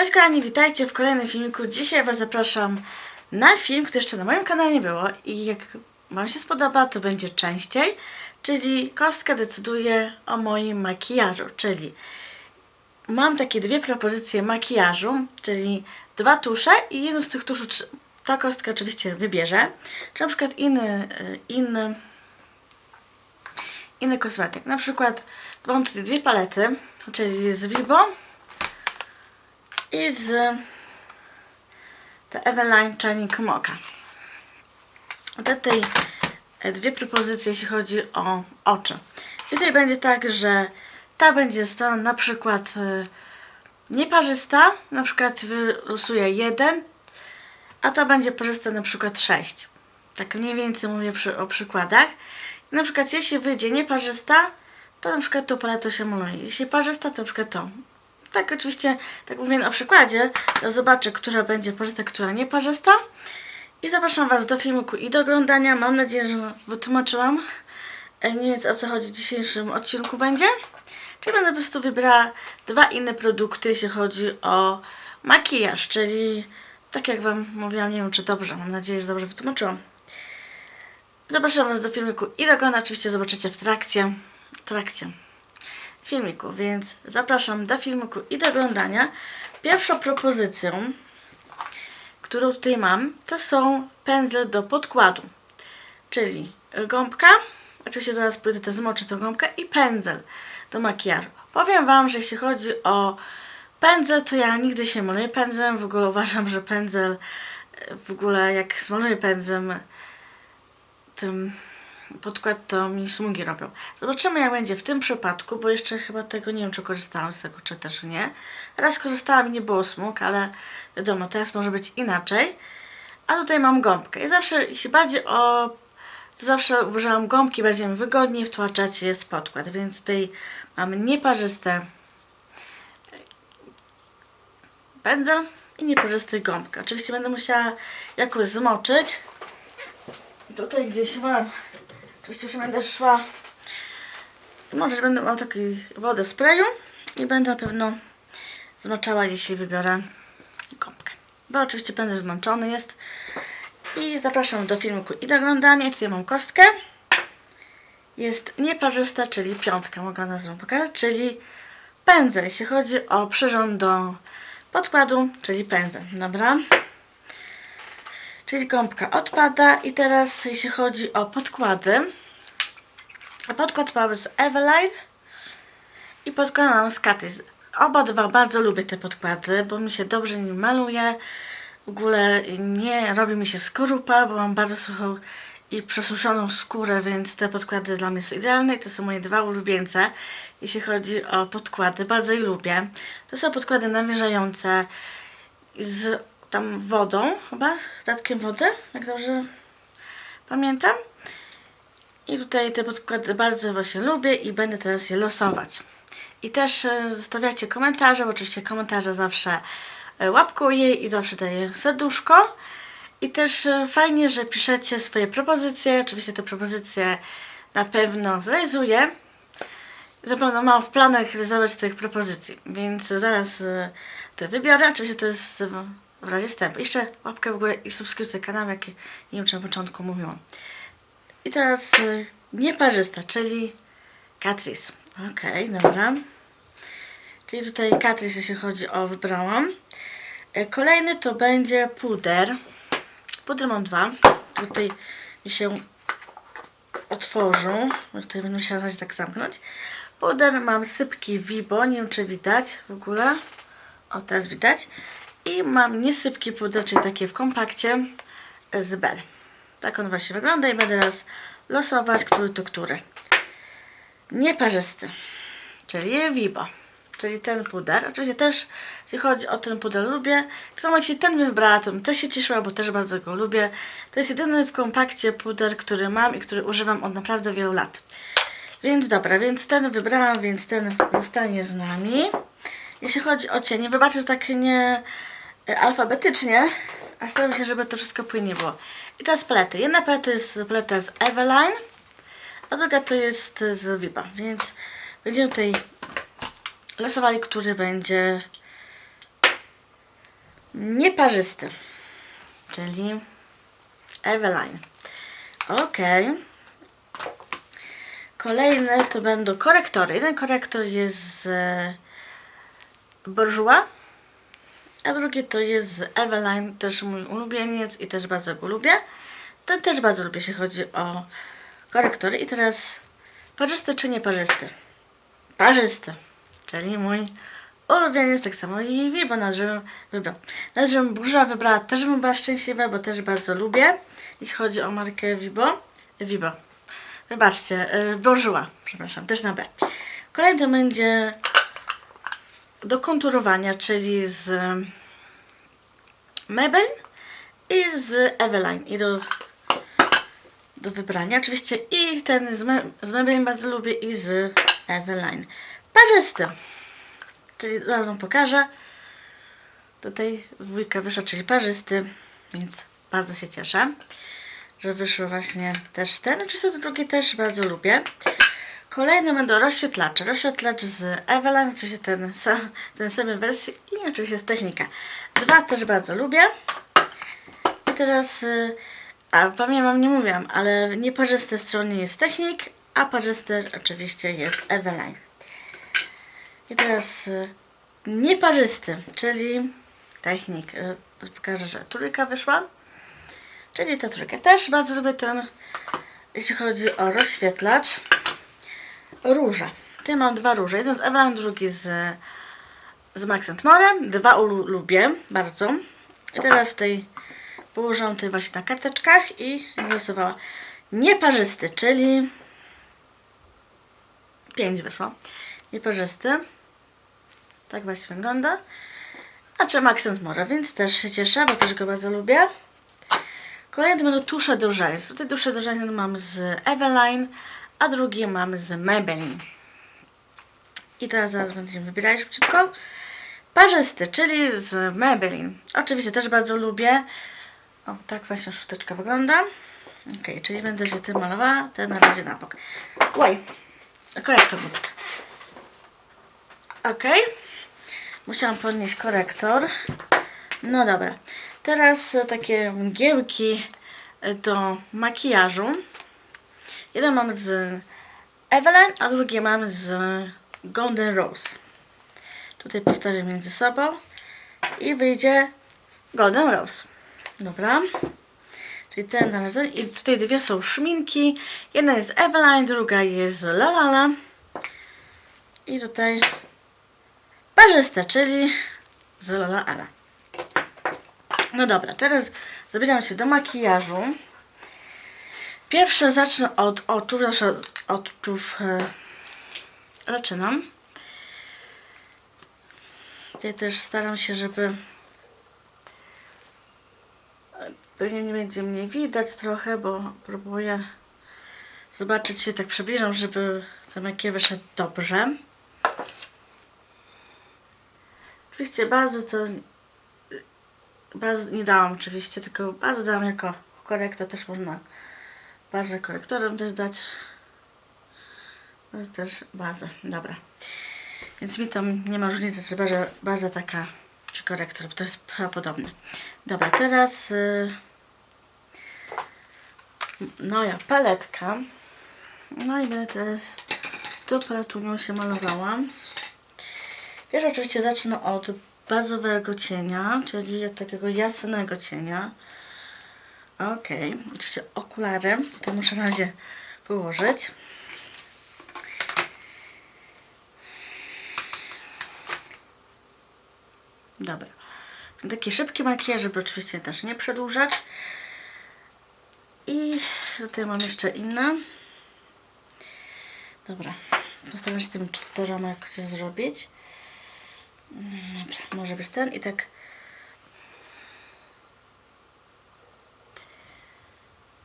Cześć kochani, witajcie w kolejnym filmiku. Dzisiaj Was zapraszam na film, który jeszcze na moim kanale nie było i jak Wam się spodoba, to będzie częściej, czyli kostka decyduje o moim makijażu, czyli mam takie dwie propozycje makijażu, czyli dwa tusze i jedno z tych tuszy tr- ta kostka oczywiście wybierze, czy na przykład inny, y, inny inny kosmetyk. Na przykład mam tutaj dwie palety, czyli z Vibo i z The Eveline Shining Mocha. Te tutaj e, dwie propozycje, jeśli chodzi o oczy. Tutaj będzie tak, że ta będzie strona na przykład e, nieparzysta, na przykład wylosuję jeden, a ta będzie parzysta na przykład 6. Tak mniej więcej mówię przy, o przykładach. Na przykład jeśli wyjdzie nieparzysta, to na przykład tą paletą się maluje. Jeśli parzysta, to na przykład to. Tak oczywiście, tak mówię na przykładzie, zobaczę, która będzie parzysta, która nieparzysta. I zapraszam Was do filmiku i do oglądania. Mam nadzieję, że wytłumaczyłam e, mniej więcej o co chodzi w dzisiejszym odcinku będzie. Czyli będę po prostu wybrała dwa inne produkty, jeśli chodzi o makijaż, czyli tak jak Wam mówiłam, nie wiem czy dobrze, mam nadzieję, że dobrze wytłumaczyłam. Zapraszam Was do filmiku i do oglądania oczywiście zobaczycie w trakcie, w trakcie filmiku, więc zapraszam do filmiku i do oglądania. Pierwszą propozycją, którą tutaj mam, to są pędzle do podkładu, czyli gąbka, oczywiście zaraz pójdę te zmoczę tą gąbkę i pędzel do makijażu. Powiem Wam, że jeśli chodzi o pędzel, to ja nigdy się maluję pędzlem, w ogóle uważam, że pędzel, w ogóle jak zmaluję pędzlem, tym podkład to mi smugi robią. Zobaczymy jak będzie w tym przypadku, bo jeszcze chyba tego nie wiem czy korzystałam z tego czy też nie. Raz korzystałam i nie było smug, ale wiadomo, teraz może być inaczej. A tutaj mam gąbkę. I zawsze, jeśli bardziej o... To zawsze uważałam gąbki bardziej mi wygodniej wtłaczać jest podkład, więc tutaj mam nieparzyste pędzel i nieparzysty gąbkę. Oczywiście będę musiała jakoś zmoczyć. Tutaj gdzieś mam. Oczywiście już będę szła. Może będę miała taką wodę sprayu i będę na pewno zmaczała, jeśli wybiorę gąbkę. Bo oczywiście będę zmęczony jest. I zapraszam do filmiku i do oglądania. Tutaj mam kostkę. Jest nieparzysta, czyli piątka, mogę nazwę pokazać, czyli pędzel, jeśli chodzi o przyrząd do podkładu, czyli pędzel, dobra? Czyli gąbka odpada i teraz jeśli chodzi o podkłady, podkład mam z Everlight i podkład mam z Catrice. Oba dwa bardzo lubię te podkłady, bo mi się dobrze nim maluje. W ogóle nie robi mi się skorupa, bo mam bardzo suchą i przesuszoną skórę, więc te podkłady dla mnie są idealne i to są moje dwa ulubieńce, jeśli chodzi o podkłady. Bardzo je lubię. To są podkłady nawilżające z tam wodą, chyba, dodatkiem wody, jak dobrze pamiętam. I tutaj te podkłady bardzo właśnie lubię i będę teraz je losować. I też e, zostawiacie komentarze, bo oczywiście komentarze zawsze e, łapkuję i zawsze daję serduszko. I też e, fajnie, że piszecie swoje propozycje. Oczywiście te propozycje na pewno zrealizuję. Zapewne mam w planach realizować tych propozycji, więc zaraz to wybiorę. Oczywiście to jest w razie wstępu. Jeszcze łapkę w górę i subskrypcję kanału, jak nie wiem czy na początku mówiłam. I teraz y, nieparzysta, czyli Catrice. Okej, dobra. Czyli tutaj Catrice, jeśli chodzi o wybrałam. E, Kolejny to będzie puder. Puder mam dwa. Tutaj mi się otworzą. Tutaj będę musiała się tak zamknąć. Puder mam sypki Vibo. Nie wiem czy widać w ogóle. O, teraz widać. I mam niesypki puder, czyli takie w kompakcie z Bell. Tak on właśnie wygląda i będę teraz losować, który to który. Nieparzysty, czyli Vibo, czyli ten puder. Oczywiście też, jeśli chodzi o ten puder, lubię. Tak samo jak się ten wybrała, to też się cieszyła, bo też bardzo go lubię. To jest jedyny w kompakcie puder, który mam i który używam od naprawdę wielu lat. Więc dobra, więc ten wybrałam, więc ten zostanie z nami. Jeśli chodzi o cienie, wybaczę, że tak nie e, alfabetycznie, a staram się, żeby to wszystko płynnie było. I teraz palety. Jedna paleta jest paleta z Eveline, a druga to jest z Viba, więc będziemy tutaj losowali, który będzie nieparzysty, czyli Eveline. Ok. Kolejne to będą korektory. Jeden korektor jest z Bourjois, a drugi to jest z Eveline, też mój ulubieniec i też bardzo go lubię. Ten też bardzo lubię, jeśli chodzi o korektory. I teraz parzysty czy nieparzysty? Parzysty, czyli mój ulubieniec, tak samo i Vibo, na żebym wybrał. Na żebym Bourjois wybrała, też bym była szczęśliwa, bo też bardzo lubię, jeśli chodzi o markę Vibo. Vibo. Wybaczcie, y, Bourjois, przepraszam, też na B. Kolejny będzie do konturowania, czyli z Maybelline i z Eveline i do, do wybrania. Oczywiście i ten z, Me, z bardzo lubię i z Eveline. Parzysty, czyli zaraz Wam pokażę. Tutaj dwójka wyszła, czyli parzysty, więc bardzo się cieszę, że wyszło właśnie też ten. Oczywiście ten drugi też bardzo lubię. Kolejny będą rozświetlacze. Rozświetlacz z Eveline, oczywiście ten, sa- ten samej wersji i oczywiście z Technika. Dwa też bardzo lubię. I teraz, y, a pamiętam wam nie mówiłam, ale nieparzysty stronie jest Technik, a parzysty oczywiście jest Eveline. I teraz y, nieparzysty, czyli Technik. Y, Pokażę, że trójka wyszła. Czyli ta trójka. Też bardzo lubię ten, jeśli chodzi o rozświetlacz róże. Tutaj mam dwa róże. Jeden z Evelyn, drugi z, z Max. Dwa lubię bardzo. I teraz tutaj położyłam tutaj właśnie na karteczkach i narysowała nieparzysty, czyli 5 wyszło. Nieparzysty. Tak właśnie wygląda. A czy Max More, więc też się cieszę, bo też go bardzo lubię. Kolejne będą tusze do rzęs. Tutaj tusze do mam z Eveline, a drugie mam z Maybelline. I teraz zaraz będziemy wybierać szybciutko. Parzysty, czyli z Maybelline. Oczywiście też bardzo lubię. O, tak właśnie szuteczka wygląda. Ok, czyli będę się tym malowała. Ten na razie na bok. Oj, korektor wypadł. Ok. Musiałam podnieść korektor. No dobra. Teraz takie mgiełki do makijażu. Jeden mam z Evelyn, a drugie mam z Golden Rose. Tutaj postawię między sobą i wyjdzie Golden Rose. Dobra. Czyli ten razie. I tutaj dwie są szminki. Jedna jest Evelyn, druga jest La La La. I tutaj parzysta, czyli z La La La. No dobra, teraz zabieram się do makijażu. Pierwsze zacznę od oczu, zawsze od oczów e, zaczynam. Tutaj też staram się, żeby pewnie nie będzie mnie widać trochę, bo próbuję zobaczyć się, tak przybliżam, żeby ten makijaż wyszedł dobrze. Oczywiście bazę to bazę nie dałam oczywiście, tylko bazę dałam jako korektor, też można bazę korektorem też dać. No, też bazę, dobra. Więc mi tam nie ma różnicy, czy baza, baza taka, czy korektor, bo to jest podobne. Dobra, teraz y, no ja, paletka. No i teraz tą paletunią się malowałam. Pierwsze oczywiście zacznę od bazowego cienia, czyli od takiego jasnego cienia. Ok, oczywiście okulary, to muszę na razie położyć. Dobra. Taki szybki makijaż, żeby oczywiście też nie przedłużać. I tutaj mam jeszcze inne. Dobra. Postaram się z tym czteroma jakoś zrobić. Mm, Dobra, może być ten i tak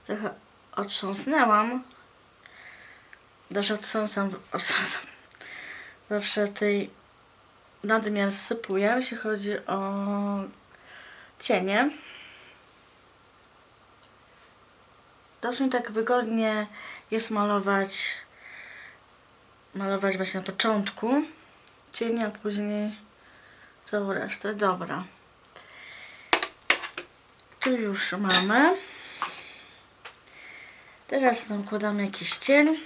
trochę otrząsnęłam. Zawsze otrząsam, otrząsam. Zawsze tej nadmiar sypuję, jeśli chodzi o cienie. Dobrze mi tak wygodnie jest malować malować właśnie na początku cienie, a później całą resztę. Dobra. Tu już mamy. Teraz nakładamy jakiś cień.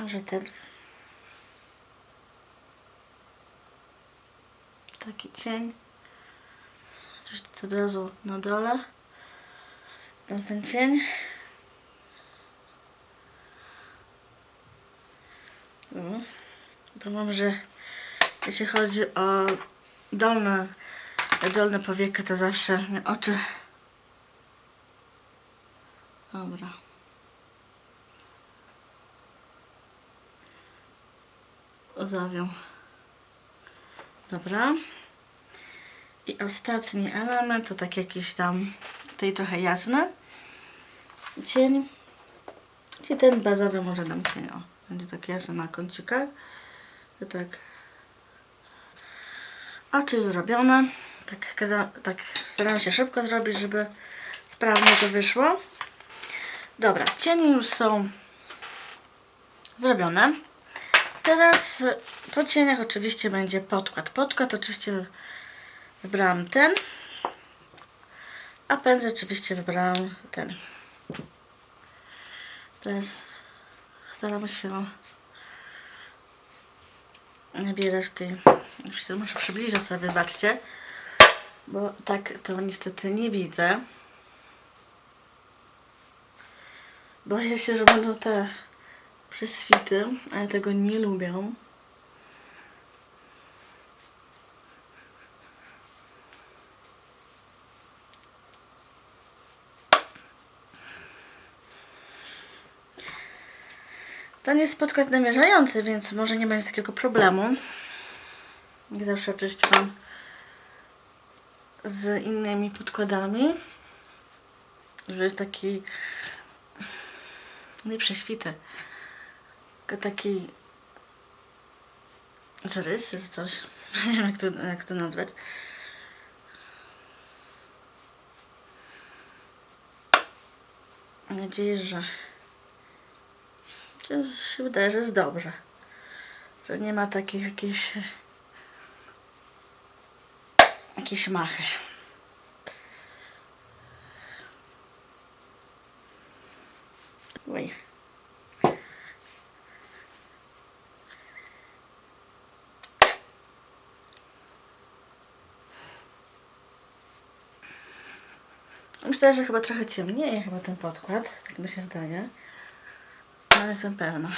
Może ten. Taki cień. To od razu na dole. Dam ten cień. O. Powiem, że jeśli chodzi o dolne, dolne powieki, to zawsze oczy. Dobra. Zawią. Dobra. I ostatni element to tak jakiś tam tutaj trochę jasny cień. Czyli ten bazowy może dam cień. O, będzie tak jasny na kącikach. To tak. Oczy zrobione. Tak, tak staram się szybko zrobić, żeby sprawnie to wyszło. Dobra, cienie już są zrobione. Teraz po cieniach oczywiście będzie podkład. Podkład oczywiście wybrałam ten. A pędzel oczywiście wybrałam ten. Teraz staramy się nabierać tej. Muszę przybliżyć sobie, wybaczcie. Bo tak to niestety nie widzę. Boję się, że będą te prześwity, a ja tego nie lubię. Nie jest podkład namierzający, więc może nie będzie takiego problemu. Jak zawsze oczywiście mam z innymi podkładami, że jest taki nie prześwity, tylko taki zarysy czy coś. Nie wiem jak to, jak to nazwać. Mam nadzieję, że to się wydaje, że jest dobrze. Że nie ma takich jakichś jakieś machy. Oj. Myślę, że chyba trochę ciemnieje chyba ten podkład, tak mi się zdaje. Ale jestem pewna.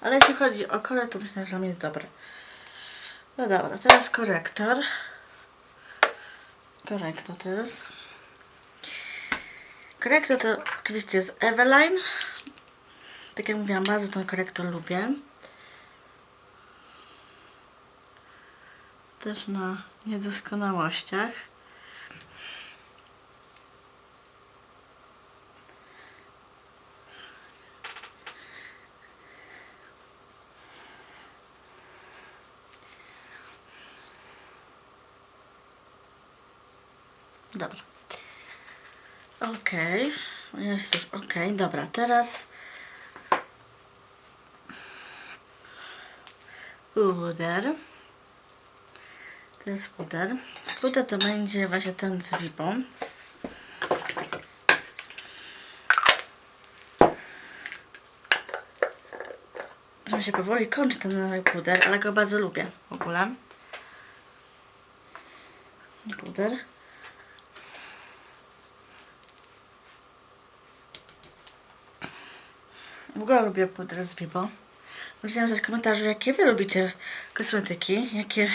Ale jeśli chodzi o kolor, to myślę, że on jest dobry. No dobra, teraz korektor. Korektor teraz. Korektor to oczywiście jest Eveline. Tak jak mówiłam, bardzo ten korektor lubię. Też na niedoskonałościach. Dobra. Okej. Jest już okej. Dobra, teraz puder. To jest puder. Puder to będzie właśnie ten z wipą. On się powoli kończy ten puder, ale go bardzo lubię w ogóle. Puder. Ogóle lubię pudrę z Bibo. Możecie napisać w komentarzu, jakie wy lubicie kosmetyki, jakie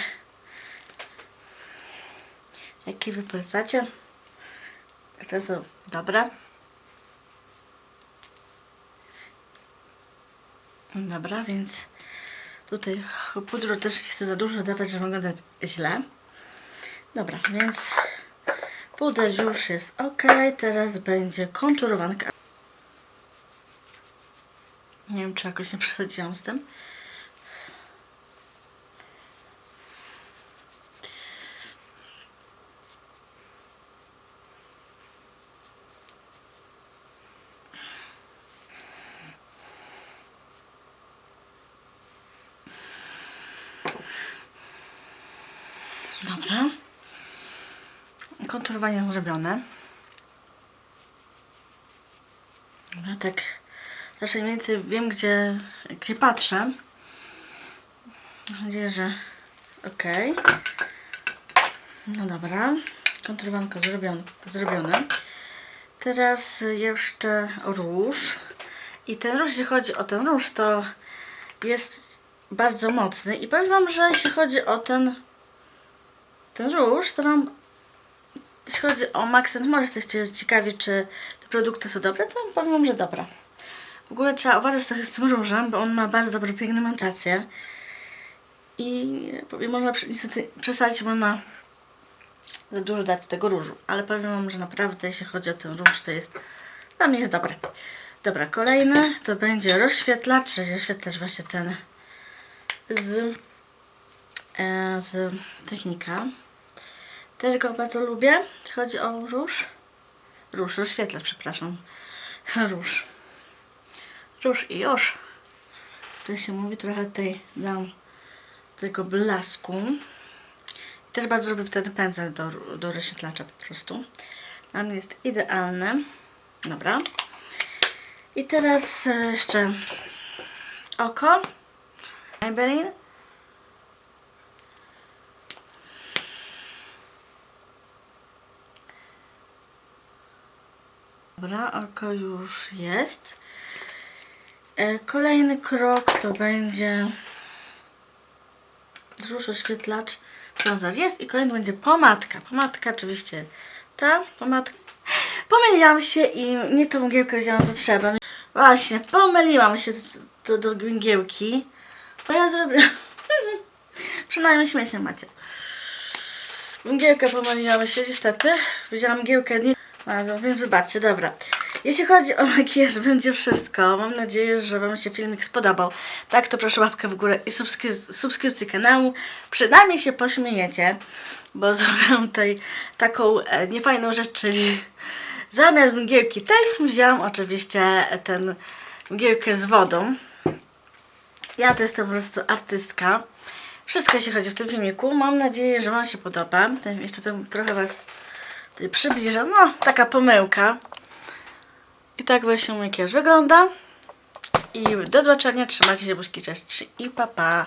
jakie wy polecacie. To są dobre. Dobra, więc tutaj pudru też nie chcę za dużo dawać, żeby wyglądać źle. Dobra, więc puder już jest ok. Teraz będzie konturowanka. Nie wiem, czy jakoś nie przesadziłam z tym. Dobra. Konturowanie zrobione. Dobra, tak. Zawsze mniej więcej wiem, gdzie, gdzie patrzę. Mam nadzieję, że ok. No dobra. Konturowanko zrobione. zrobione. Teraz jeszcze róż. I ten róż, jeśli chodzi o ten róż, to jest bardzo mocny. I powiem Wam, że jeśli chodzi o ten, ten róż, to Wam, jeśli chodzi o Maxent, może jesteście ciekawi, czy te produkty są dobre, to powiem Wam, że dobra. W ogóle trzeba uważać trochę z tym różem, bo on ma bardzo dobrą pigmentację. I, i można niestety przesadzić, można za dużo dać tego różu. Ale powiem Wam, że naprawdę jeśli chodzi o ten róż, to jest dla mnie jest dobre. Dobra, kolejny to będzie rozświetlacz, rozświetlacz właśnie ten z, e, z technika. Też go bardzo lubię. Chodzi o róż. Róż, rozświetlacz, przepraszam. Róż. Róż i już. To się mówi, trochę tej dam tego blasku. I też bardzo lubię ten pędzel do, do rozświetlacza po prostu. Mnie jest idealny. Dobra. I teraz e, jeszcze oko. Maybelline. Dobra, oko już jest. E, Kolejny krok to będzie róż oświetlacz bronzer jest i kolejny będzie pomadka. Pomadka oczywiście ta pomadka. Pomyliłam się i nie tą mgiełkę wzięłam co trzeba. Właśnie, pomyliłam się do, do, mgiełki. To ja zrobię. Przynajmniej śmiesznie macie. Mgiełkę pomyliłam się niestety. Wzięłam mgiełkę nie. A, więc wybaczcie, dobra. Jeśli chodzi o makijaż, będzie wszystko. Mam nadzieję, że Wam się filmik spodobał. Tak, to proszę łapkę w górę i subskry- subskrypcję kanału. Przynajmniej się pośmiejecie, bo zrobiłam tutaj taką e, niefajną rzecz, czyli zamiast mgiełki tej wzięłam oczywiście ten mgiełkę z wodą. Ja to jestem po prostu artystka. Wszystko jeśli chodzi w tym filmiku. Mam nadzieję, że Wam się podoba. Jeszcze tam trochę Was przybliżę. No, taka pomyłka. I tak właśnie makijaż wygląda. I do zobaczenia. Trzymajcie się, buźki, cześć i pa pa.